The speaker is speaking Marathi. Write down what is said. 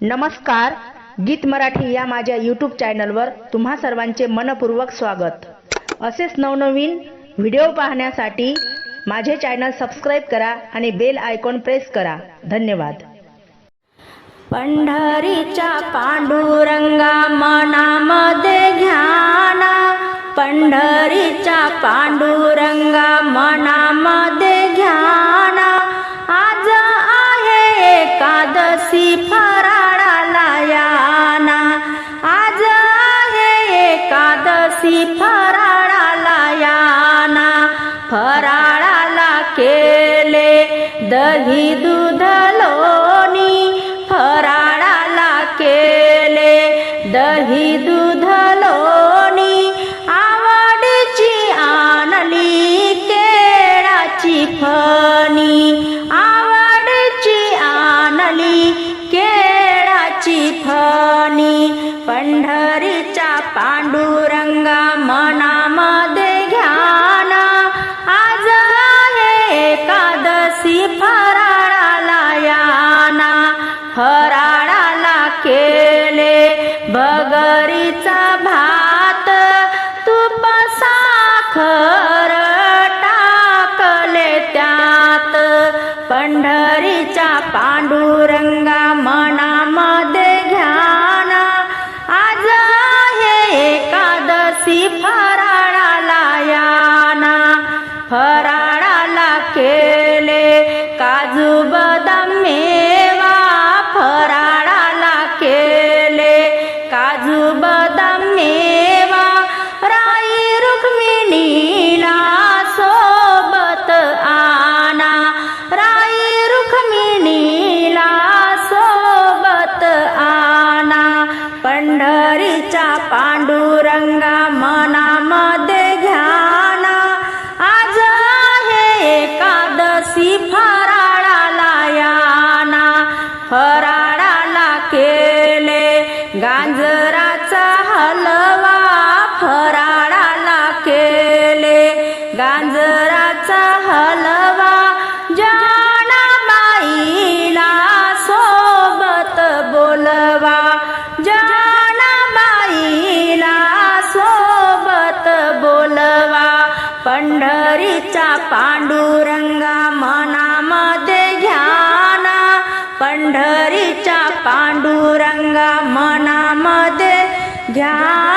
नमस्कार गीत मराठी या माझ्या यूट्यूब चॅनलवर तुम्हा सर्वांचे मनपूर्वक स्वागत. असेच नवनवीन व्हिडिओ पाहण्यासाठी माझे चॅनल सबस्क्राईब करा आणि बेल आयकॉन प्रेस करा. धन्यवाद. पंढरीच्या पांडुरंगा मनामध्ये घ्याना पंढरीच्या पांडुरंगा मनामध्ये घ्याना आज आहे एकादशी फरा फराळाला याना फराळाला केले. दही दूध लोणी फराळाला केले. दही दूध पंढरीच्या पांडुरंगा मनामध्ये घ्याना आज आहे एकादशी फराळाला याना. फराळाला केले बगरीचा भा मेवा राई रुक्मिणीला सोबत आना राई रुक्मिणीला सोबत आना पंढरीच्या पांडुरंगा मनामध्ये घ्याना. आज हे एकादशी फराळाला याना. फराळाला केले गांजराचा गांजराचा हलवा जानाबाईला सोबत बोलवा. जानाबाईला सोबत बोलवा. पंढरीचा पांडुरंगा मनामध्ये घ्याना. पंढरीच्या पांडुरंगा मनामध्ये घ्या